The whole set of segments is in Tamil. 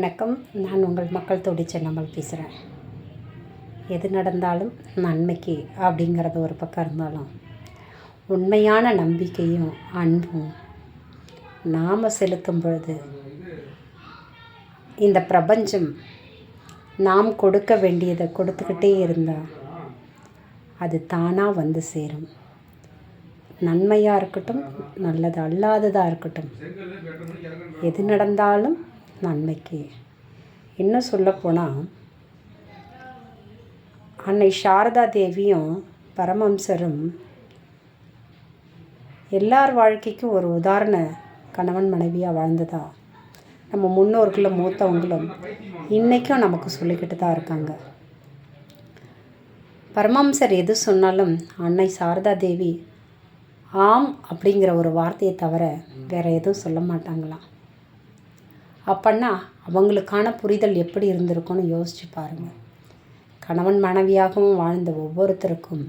வணக்கம். நான் உங்கள் மக்கள் தொடி சென்னம்மல் பேசுகிறேன் எது நடந்தாலும் நன்மைக்கு அப்படிங்கிறது ஒரு பக்கம் இருந்தாலும் உண்மையான நம்பிக்கையும் அன்பும் நாம் செலுத்தும் பொழுது இந்த பிரபஞ்சம் நாம் கொடுக்க வேண்டியதை கொடுத்துக்கிட்டே இருந்தால் அது தானாக வந்து சேரும். நன்மையாக இருக்கட்டும் நல்லது அல்லாததாக இருக்கட்டும். எது நடந்தாலும் நன்மைக்கு. இன்னும் சொல்லப்போனால் அன்னை சாரதா தேவியும் பரமம்சரும் எல்லார் வாழ்க்கைக்கும் ஒரு உதாரண கணவன் மனைவியாக வாழ்ந்ததா? நம்ம முன்னோர்களும் மூத்தவங்களும் இன்றைக்கும் நமக்கு சொல்லிக்கிட்டு தான் இருக்காங்க. பரமம்சர் எது சொன்னாலும் அன்னை சாரதா தேவி ஆம் அப்படிங்கிற ஒரு வார்த்தையை தவிர வேறு எதுவும் சொல்ல மாட்டாங்களாம். அப்பன்னா அவங்களுக்கான புரிதல் எப்படி இருந்திருக்கும்னு யோசிச்சு பாருங்கள் கணவன் மனைவியாகவும் வாழ்ந்த ஒவ்வொருத்தருக்கும்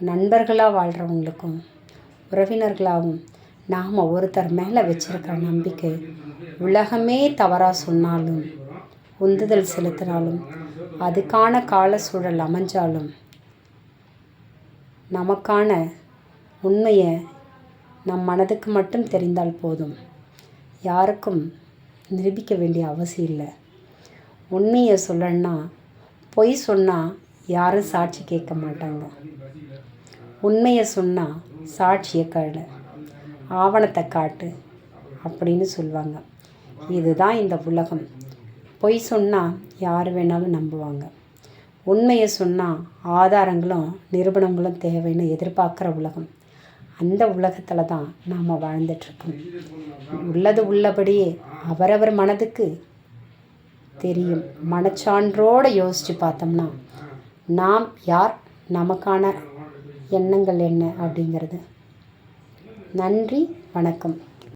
நண்பர்களாக வாழ்கிறவங்களுக்கும் உறவினர்களாகவும் நாம் ஒருத்தர் மேலே வச்சுருக்கிற நம்பிக்கை உலகமே தவறாக சொன்னாலும் உந்துதல் செலுத்தினாலும் அதுக்கான கால சூழல் அமைஞ்சாலும் நமக்கான உண்மையை நம் மனதுக்கு மட்டும் தெரிந்தால் போதும். யாருக்கும் நிரூபிக்க வேண்டிய அவசியம் இல்லை. உண்மையை சொல்லணும்னா பொய் சொன்னால் யாரும் சாட்சி கேட்க மாட்டாங்க. உண்மையை சொன்னால் சாட்சியை கழு ஆவணத்தை காட்டு அப்படின்னு சொல்லுவாங்க. இதுதான் இந்த உலகம். பொய் சொன்னால் யார் வேணாலும் நம்புவாங்க. உண்மையை சொன்னால் ஆதாரங்களும் நிரூபணங்களும் தேவைன்னு எதிர்பார்க்குற உலகம். அந்த உலகத்தில் தான் நாம் வாழ்ந்துட்டுருக்கோம் உள்ளது உள்ளபடியே அவரவர் மனதுக்கு தெரியும். மனச்சான்றோடு யோசித்து பார்த்தோம்னா நாம் யார்? நமக்கான எண்ணங்கள் என்ன? அப்படிங்கிறது. நன்றி வணக்கம்.